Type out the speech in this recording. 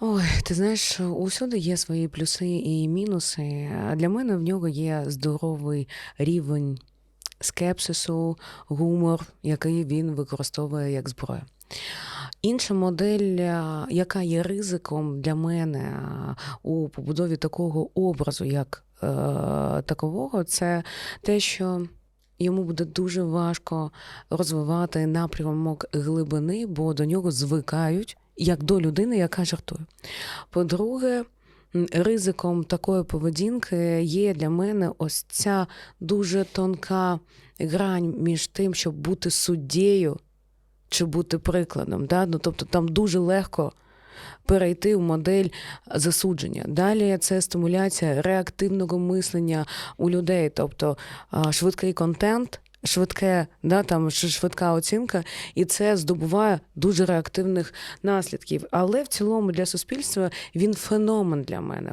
Ой, ти знаєш, усюди є свої плюси і мінуси. Для мене в нього є здоровий рівень скепсису, гумор, який він використовує як зброю. Інша модель, яка є ризиком для мене у побудові такого образу, як е, такового, це те, що йому буде дуже важко розвивати напрямок глибини, бо до нього звикають як до людини, яка жартує. По-друге, ризиком такої поведінки є для мене ось ця дуже тонка грань між тим, щоб бути суддєю чи бути прикладом. Да? Ну, тобто там дуже легко перейти в модель засудження. Далі це стимуляція реактивного мислення у людей, тобто швидкий контент. Швидке, да, там швидка оцінка, і це здобуває дуже реактивних наслідків. Але в цілому для суспільства він феномен для мене.